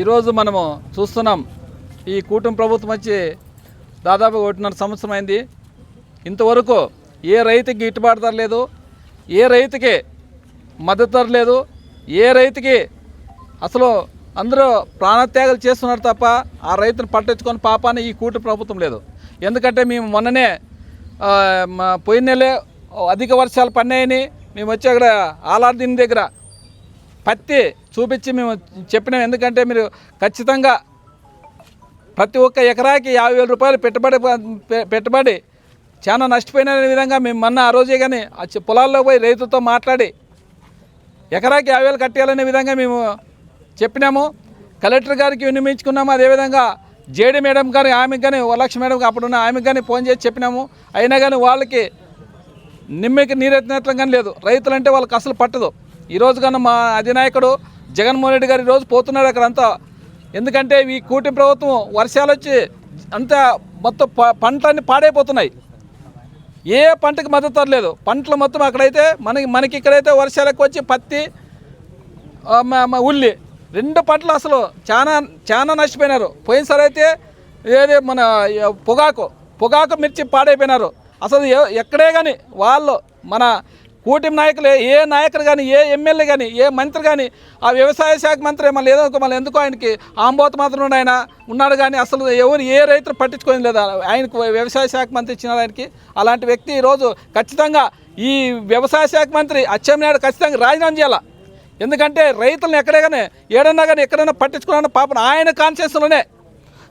ఈరోజు మనము చూస్తున్నాం ఈ కూటమి ప్రభుత్వం వచ్చి దాదాపు ఒకటిన్నర సంవత్సరం అయింది. ఇంతవరకు ఏ రైతుకి గిట్టుబాటు ధర లేదు ఏ రైతుకి మద్దతు ధర లేదు ఏ రైతుకి అసలు అందరూ ప్రాణత్యాగాలు చేస్తున్నారు తప్ప ఆ రైతును పట్టించుకొని పాపాన్ని ఈ కూటు ప్రభుత్వం లేదు. ఎందుకంటే మేము మొన్ననే మా పోయిన నెలే అధిక వర్షాలు పడినాయని మేము వచ్చి అక్కడ ఆలార్దిన్ దగ్గర పత్తి చూపించి మేము చెప్పినాం. ఎందుకంటే మీరు ఖచ్చితంగా ప్రతి ఒక్క ఎకరాకి యాభై వేల రూపాయలు పెట్టుబడి పె- పెట్టుబడి చాలా నష్టపోయిన విధంగా మేము మొన్న ఆ రోజే కానీ ఆ పొలాల్లో పోయి రైతులతో మాట్లాడి ఎకరాకి యాభై వేలు కట్టేయాలనే విధంగా మేము చెప్పినాము. కలెక్టర్ గారికి వినిమించుకున్నాము అదేవిధంగా జేడీ మేడం కానీ ఆమెకు కానీ వరలక్ష్మి మేడం అప్పుడున్న ఆమెకు కానీ ఫోన్ చేసి చెప్పినాము. అయినా కానీ వాళ్ళకి నిమ్మకి నీరెత్తినట్లు కానీ లేదు. రైతులంటే వాళ్ళకి అసలు పట్టదు. ఈరోజు కన్నా మా అధినాయకుడు జగన్మోహన్ రెడ్డి గారు ఈరోజు పోతున్నారు అక్కడంతా. ఎందుకంటే ఈ కూటమి ప్రభుత్వం వర్షాలు వచ్చి అంతా మొత్తం ప- పంటలన్నీ పాడైపోతున్నాయి. ఏ పంటకు మద్దతు తరలేదు పంటలు మొత్తం అక్కడైతే మనకి మనకి ఇక్కడైతే వర్షాలకు వచ్చి పత్తి ఉల్లి రెండు పంటలు అసలు చాలా చాలా నష్టపోయినారు. పోయినసారి అయితే ఏది మన పొగాకు పొగాకు మిర్చి పాడైపోయినారు. అసలు ఎక్కడే కానీ వాళ్ళు మన కూటమి నాయకులు ఏ నాయకులు కానీ ఏ ఎమ్మెల్యే కానీ ఏ మంత్రి కానీ ఆ వ్యవసాయ శాఖ మంత్రి మళ్ళీ ఏదో ఒక మళ్ళీ ఎందుకో ఆయనకి ఆంబోత మాత్రం ఆయన ఉన్నాడు కానీ అసలు ఎవరు ఏ రైతులు పట్టించుకోని లేదు? ఆయనకు వ్యవసాయ శాఖ మంత్రి ఇచ్చిన ఆయనకి. అలాంటి వ్యక్తి ఈరోజు ఖచ్చితంగా ఈ వ్యవసాయ శాఖ మంత్రి అచ్చెన్నాయుడు ఖచ్చితంగా రాజీనామా చేయాలి? ఎందుకంటే రైతులను ఎక్కడే కానీ ఏడన్నా కానీ ఎక్కడైనా పట్టించుకున్న పాపం ఆయన కాన్షియస్లోనే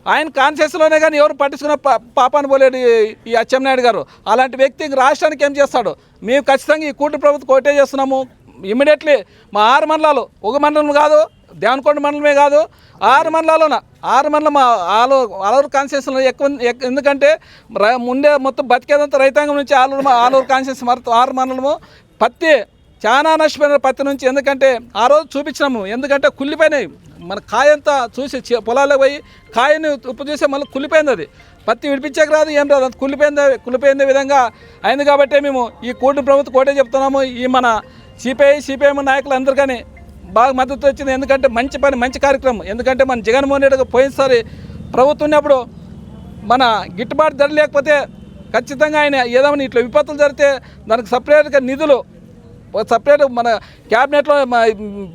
ఆయన కాన్షియస్లోనే కానీ ఎవరు పట్టించుకున్న పాపాన్ని పోలేడు ఈ- అచ్చెన్నాయుడు గారు. అలాంటి వ్యక్తి రాష్ట్రానికి ఏం చేస్తాడు? మేము ఖచ్చితంగా ఈ కూటమి ప్రభుత్వం కోటే చేస్తున్నాము. ఇమీడియట్లీ మా ఆరు మండలాలు ఒక మండలం కాదు దేవనకొండ మండలమే కాదు ఆరు మండలాలున ఆరు మండలం మా ఆలు ఆలూరు కాన్స్టిట్యూషన్లో ఎక్కువ ఎందుకంటే ముందే మొత్తం బతికేదంతా రైతాంగం నుంచి ఆలూరు మా- ఆలూరు కాన్స్టిట్యూషన్ మొత్తం ఆరు మండలము. పత్తి చాలా నష్టపోయిన పత్తి నుంచి ఎందుకంటే ఆ రోజు చూపించినాము ఎందుకంటే కుళ్ళిపోయినాయి. మన కాయంతా చూసి పొలాల్లో పోయి కాయని ఉప్పు చూసి మళ్ళీ కుళ్ళిపోయింది అది. పత్తి విడిపించక రాదు ఏం రాదు. అది కుళ్ళిపోయింది కుళ్ళిపోయిందే విధంగా అయింది కాబట్టి మేము ఈ కూటమి ప్రభుత్వం కోటే చెప్తున్నాము. ఈ మన సిపిఐ సిపిఎం నాయకులు అందరు కానీ బాగా మద్దతు వచ్చింది. ఎందుకంటే మంచి పని మంచి కార్యక్రమం. ఎందుకంటే మన జగన్మోహన్ రెడ్డి పోయినసారి ప్రభుత్వం ఉన్నప్పుడు మన గిట్టుబాటు ధర లేకపోతే ఖచ్చితంగా ఆయన ఏదైనా ఇట్లా విపత్తులు జరిగితే దానికి సపరేట్గా నిధులు సపరేట్ మన క్యాబినెట్లో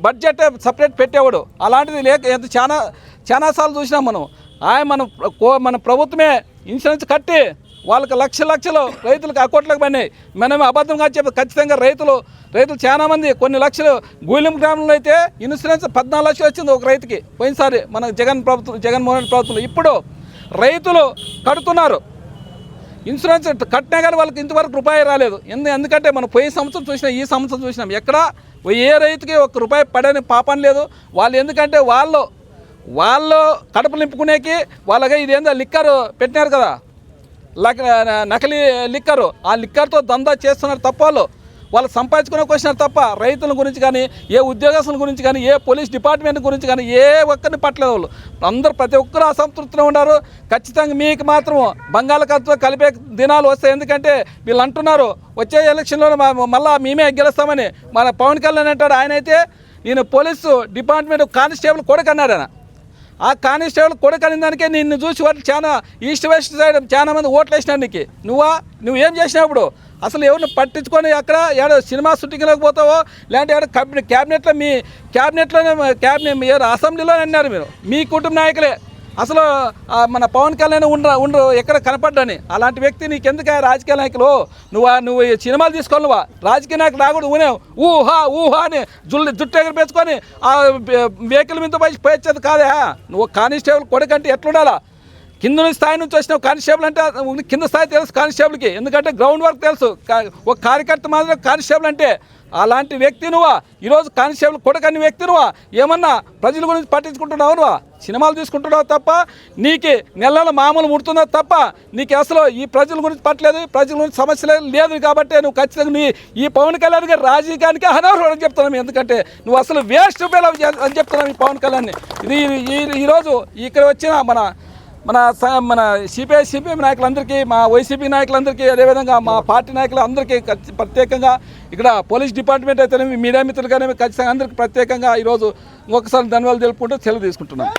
బడ్జెట్ సపరేట్ పెట్టేవాడు. అలాంటిది లేక ఎంత చాలా చాలాసార్లు చూసినాం మనం. ఆయన మన కో- మన ప్రభుత్వమే ఇన్సూరెన్స్ కట్టి వాళ్ళకి లక్ష లక్షలు రైతులకు అకౌంట్లకు పడినాయి. మనం అబద్ధంగా చెప్పి ఖచ్చితంగా రైతులు రైతులు చాలామంది కొన్ని లక్షలు గూలెం గ్రామంలో అయితే ఇన్సూరెన్స్ పద్నాలుగు లక్షలు వచ్చింది ఒక రైతుకి. పోయినసారి మన జగన్ ప్రభుత్వం జగన్మోహన్ రెడ్డి ప్రభుత్వం ఇప్పుడు రైతులు కడుతున్నారు. ఇన్సూరెన్స్ కట్టినా కానీ వాళ్ళకి ఇంతవరకు రూపాయి రాలేదు. ఎందు ఎందుకంటే మనం పోయే సంవత్సరం చూసినాం ఈ సంవత్సరం చూసినాం. ఎక్కడ? ఏ రైతుకి ఒక రూపాయి పడని పాపం లేదు. వాళ్ళు ఎందుకంటే వాళ్ళు వాళ్ళు కడుపు నింపుకునేకి వాళ్ళగా ఇదేందో లిక్కర్ పెట్టినారు కదా. లక్- నకిలీ లిక్కరు. ఆ లిక్కర్తో దందా చేస్తున్నారు తప్ప వాళ్ళు. వాళ్ళు సంపాదించుకునే క్వశ్చన్ తప్ప రైతుల గురించి కానీ ఏ ఉద్యోగస్తుల గురించి కానీ ఏ పోలీస్ డిపార్ట్మెంట్ గురించి కానీ ఏ ఒక్కరిని పట్టలేదు వాళ్ళు. అందరూ ప్రతి ఒక్కరు అసంతృప్తిలో ఉన్నారు. ఖచ్చితంగా మీకు మాత్రం బంగాళాఖాతంతో కలిపే దినాలు వస్తాయి. ఎందుకంటే వీళ్ళు అంటున్నారు వచ్చే ఎలక్షన్లో మ- మళ్ళా మేమే గెలుస్తామని. మన పవన్ కళ్యాణ్ అంటాడు ఆయన అయితే నేను పోలీసు డిపార్ట్మెంట్ కానిస్టేబుల్ కొడుకు అన్నాడు ఆయన. ఆ కానిస్టేబుల్ కొడుకు అనే దానికే నిన్ను చూసి వాళ్ళు చాలా ఈస్ట్ వెస్ట్ సైడ్ చాలా మంది ఓట్లు వేసినారు నీకు. నువ్వా? నువ్వేం ఇప్పుడు? అసలు ఎవరిని పట్టించుకొని అక్కడ ఏడో సినిమా షూటింగ్లోకి పోతావో లేదంటే ఏడో క్యాబినెట్లో మీ క్యాబినెట్లోనే క్యాబినెట్ మీరు అసెంబ్లీలో అన్నారు మీరు? మీ కుటుంబ నాయకులే. అసలు మన పవన్ కళ్యాణ్ ఉండరు ఉండరు ఎక్కడ కనపడ్డని? అలాంటి వ్యక్తి నీకెందుకు రాజకీయ నాయకులు? నువ్వు నువ్వు ఈ సినిమాలు తీసుకోవాలి నువ్వు రాజకీయ నాయకులు రాకూడదు ఊనే ఊహా ఊహా అని జుల్లు జుట్టు ఎగర పెంచుకొని ఆ వెహికల్ మీద పోయి పేర్చేది కాదా నువ్వు కానిస్టేబుల్ కొడుకంటే ఎట్లుండాలా? కింద నుంచి స్థాయి నుంచి వచ్చిన కానిస్టేబుల్ అంటే కింద స్థాయి తెలుసు కానిస్టేబుల్కి. ఎందుకంటే గ్రౌండ్ వర్క్ తెలుసు. ఒక కార్యకర్త మాత్రం కానిస్టేబుల్ అంటే అలాంటి వ్యక్తి నువ్వా? ఈరోజు కానిస్టేబుల్ కొడకని వ్యక్తి నువ్వా? ఏమన్నా ప్రజల గురించి పట్టించుకుంటున్నావు నువ్వా? సినిమాలు తీసుకుంటున్నావు తప్ప? నీకు నెలల మామూలు ముడుతున్నా తప్ప? నీకు అసలు ఈ ప్రజల గురించి పట్టలేదు ప్రజల గురించి సమస్యలు లేదు కాబట్టి నువ్వు ఖచ్చితంగా నీ ఈ పవన్ కళ్యాణ్ గారి రాజకీయానికి అనర్హుడు అని చెప్తున్నాం. ఎందుకంటే నువ్వు అసలు వేస్ట్ అని చెప్తున్నావు ఈ పవన్ కళ్యాణ్ ఇది ఈ- ఈరోజు ఇక్కడ వచ్చిన మన మన మన సిపిఐ సిపిఎం నాయకులందరికీ మా వైసీపీ నాయకులందరికీ అదేవిధంగా మా పార్టీ నాయకులందరికీ ఖచ్చి- ప్రత్యేకంగా ఇక్కడ పోలీస్ డిపార్ట్మెంట్ అయితేనేమి మీడియా మిత్రులు కానీ ఖచ్చితంగా అందరికీ ప్రత్యేకంగా ఈరోజు ఇంకొకసారి ధన్యవాదాలు తెలుపుకుంటూ సెలవు తీసుకుంటున్నాం.